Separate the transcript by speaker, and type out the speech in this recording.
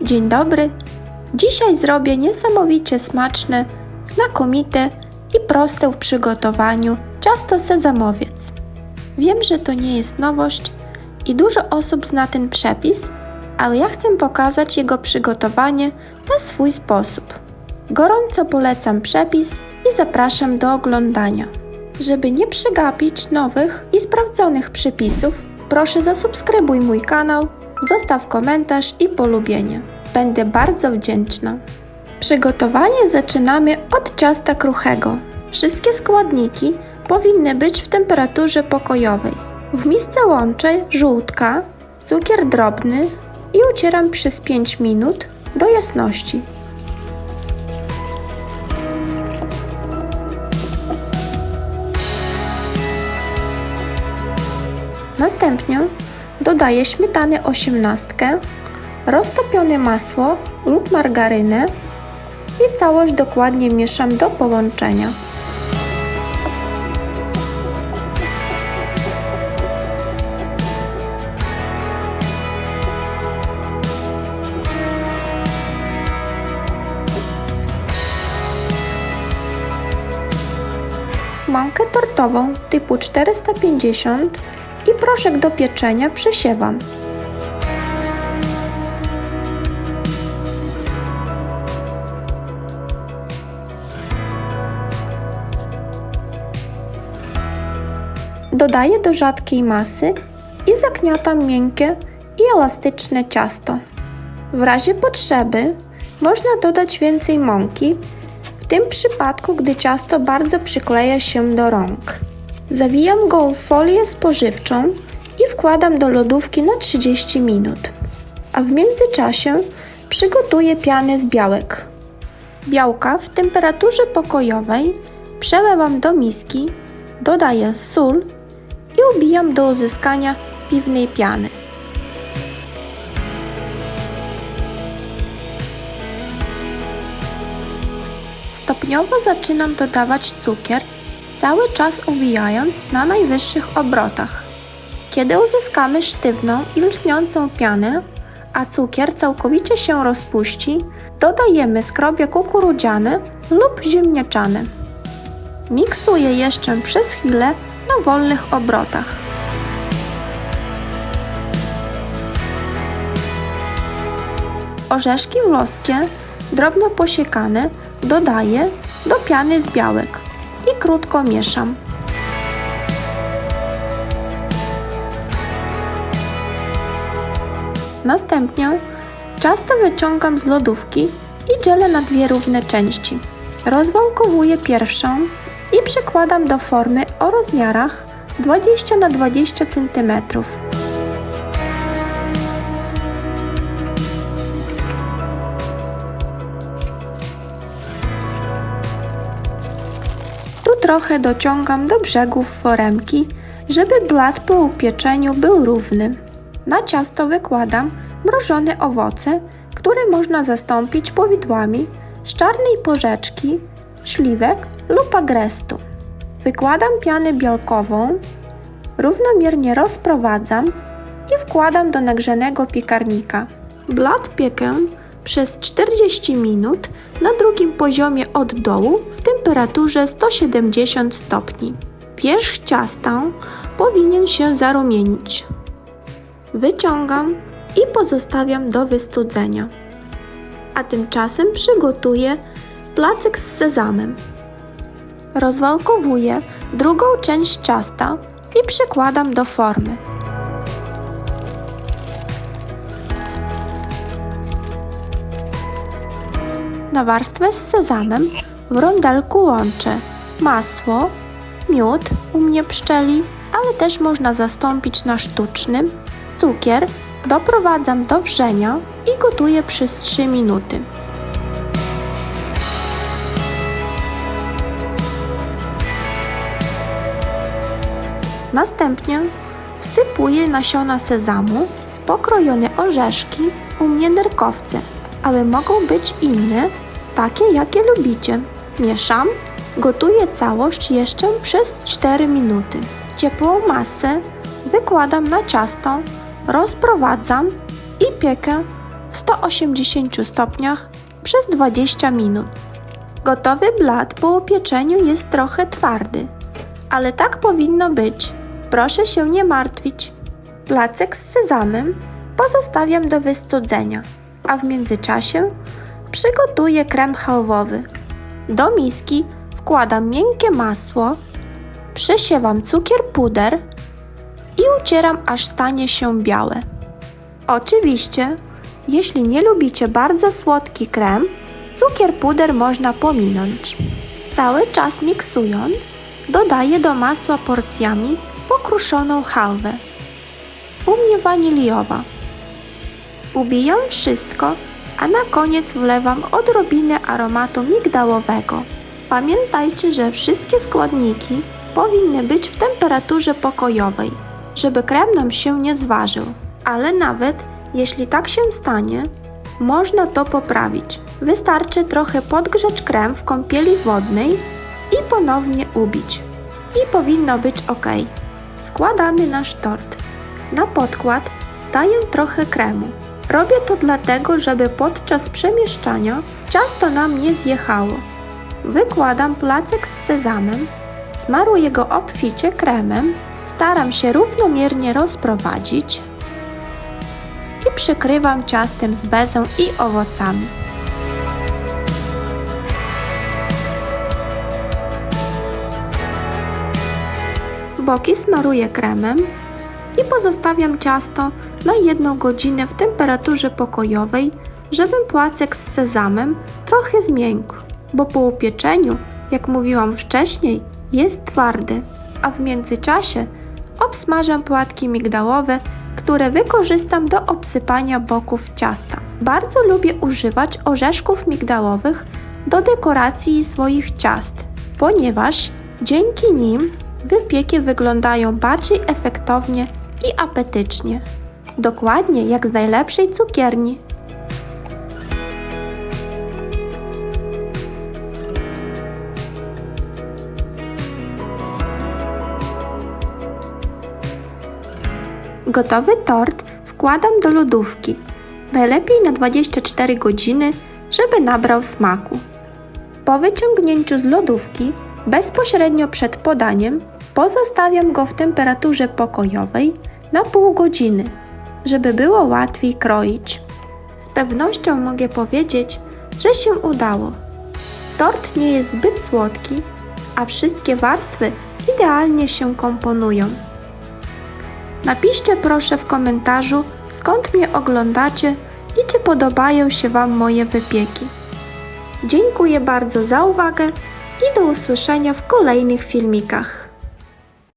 Speaker 1: Dzień dobry. Dzisiaj zrobię niesamowicie smaczne, znakomite i proste w przygotowaniu ciasto sezamowiec. Wiem, że to nie jest nowość i dużo osób zna ten przepis, ale ja chcę pokazać jego przygotowanie na swój sposób. Gorąco polecam przepis i zapraszam do oglądania. Żeby nie przegapić nowych i sprawdzonych przepisów, proszę zasubskrybuj mój kanał, zostaw komentarz i polubienie. Będę bardzo wdzięczna. Przygotowanie zaczynamy od ciasta kruchego. Wszystkie składniki powinny być w temperaturze pokojowej. W misce łączę żółtka, cukier drobny i ucieram przez 5 minut do jasności. Następnie dodaję śmietanę 18, roztopione masło lub margarynę i całość dokładnie mieszam do połączenia. Mąkę tortową typu 450 i proszek do pieczenia przesiewam. Dodaję do rzadkiej masy i zagniatam miękkie i elastyczne ciasto. W razie potrzeby można dodać więcej mąki, w tym przypadku, gdy ciasto bardzo przykleja się do rąk. Zawijam go w folię spożywczą i wkładam do lodówki na 30 minut. A w międzyczasie przygotuję pianę z białek. Białka w temperaturze pokojowej przelewam do miski, dodaję sól i ubijam do uzyskania piwnej piany. Stopniowo zaczynam dodawać cukier, cały czas uwijając na najwyższych obrotach. Kiedy uzyskamy sztywną i lśniącą pianę, a cukier całkowicie się rozpuści, dodajemy skrobie kukurydziane lub ziemniaczane. Miksuję jeszcze przez chwilę na wolnych obrotach. Orzeszki włoskie, drobno posiekane, dodaję do piany z białek i krótko mieszam. Następnie ciasto wyciągam z lodówki i dzielę na dwie równe części. Rozwałkowuję pierwszą i przekładam do formy o rozmiarach 20 na 20 cm. Trochę dociągam do brzegów foremki, żeby blat po upieczeniu był równy. Na ciasto wykładam mrożone owoce, które można zastąpić powidłami z czarnej porzeczki, śliwek lub agrestu. Wykładam pianę białkową, równomiernie rozprowadzam i wkładam do nagrzanego piekarnika. Blat piekę przez 40 minut na drugim poziomie od dołu w temperaturze 170 stopni. Wierzch ciasta powinien się zarumienić. Wyciągam i pozostawiam do wystudzenia. A tymczasem przygotuję placek z sezamem. Rozwałkowuję drugą część ciasta i przekładam do formy. Na warstwę z sezamem w rondelku łączę. Masło, miód, u mnie pszczeli, ale też można zastąpić na sztucznym, cukier, doprowadzam do wrzenia i gotuję przez 3 minuty. Następnie wsypuję nasiona sezamu, pokrojone orzeszki, u mnie nerkowce, ale mogą być inne, takie jakie lubicie. Mieszam, gotuję całość jeszcze przez 4 minuty. Ciepłą masę wykładam na ciasto, rozprowadzam i piekę w w 180 stopniach przez 20 minut. Gotowy blat po upieczeniu jest trochę twardy, ale tak powinno być. Proszę się nie martwić. Placek z sezamem pozostawiam do wystudzenia, a w międzyczasie przygotuję krem chalwowy. Do miski wkładam miękkie masło, przesiewam cukier puder i ucieram aż stanie się białe. Oczywiście, jeśli nie lubicie bardzo słodki krem, cukier puder można pominąć. Cały czas miksując, dodaję do masła porcjami pokruszoną halwę. U mnie waniliowa. Ubijam wszystko, a na koniec wlewam odrobinę aromatu migdałowego. Pamiętajcie, że wszystkie składniki powinny być w temperaturze pokojowej, żeby krem nam się nie zważył. Ale nawet jeśli tak się stanie, można to poprawić. Wystarczy trochę podgrzać krem w kąpieli wodnej i ponownie ubić. I powinno być ok. Składamy nasz tort. Na podkład daję trochę kremu. Robię to dlatego, żeby podczas przemieszczania ciasto nam nie zjechało. Wykładam placek z sezamem, smaruję go obficie kremem, staram się równomiernie rozprowadzić i przykrywam ciastem z bezą i owocami. Boki smaruję kremem i pozostawiam ciasto na jedną godzinę w temperaturze pokojowej, żeby płacek z sezamem trochę zmiękł, bo po upieczeniu, jak mówiłam wcześniej, jest twardy, a w międzyczasie obsmażam płatki migdałowe, które wykorzystam do obsypania boków ciasta. Bardzo lubię używać orzeszków migdałowych do dekoracji swoich ciast, ponieważ dzięki nim wypieki wyglądają bardziej efektownie i apetycznie. Dokładnie jak z najlepszej cukierni. Gotowy tort wkładam do lodówki, najlepiej na 24 godziny, żeby nabrał smaku. Po wyciągnięciu z lodówki, bezpośrednio przed podaniem, pozostawiam go w temperaturze pokojowej na pół godziny, żeby było łatwiej kroić. Z pewnością mogę powiedzieć, że się udało. Tort nie jest zbyt słodki, a wszystkie warstwy idealnie się komponują. Napiszcie proszę w komentarzu, skąd mnie oglądacie i czy podobają się Wam moje wypieki. Dziękuję bardzo za uwagę i do usłyszenia w kolejnych filmikach.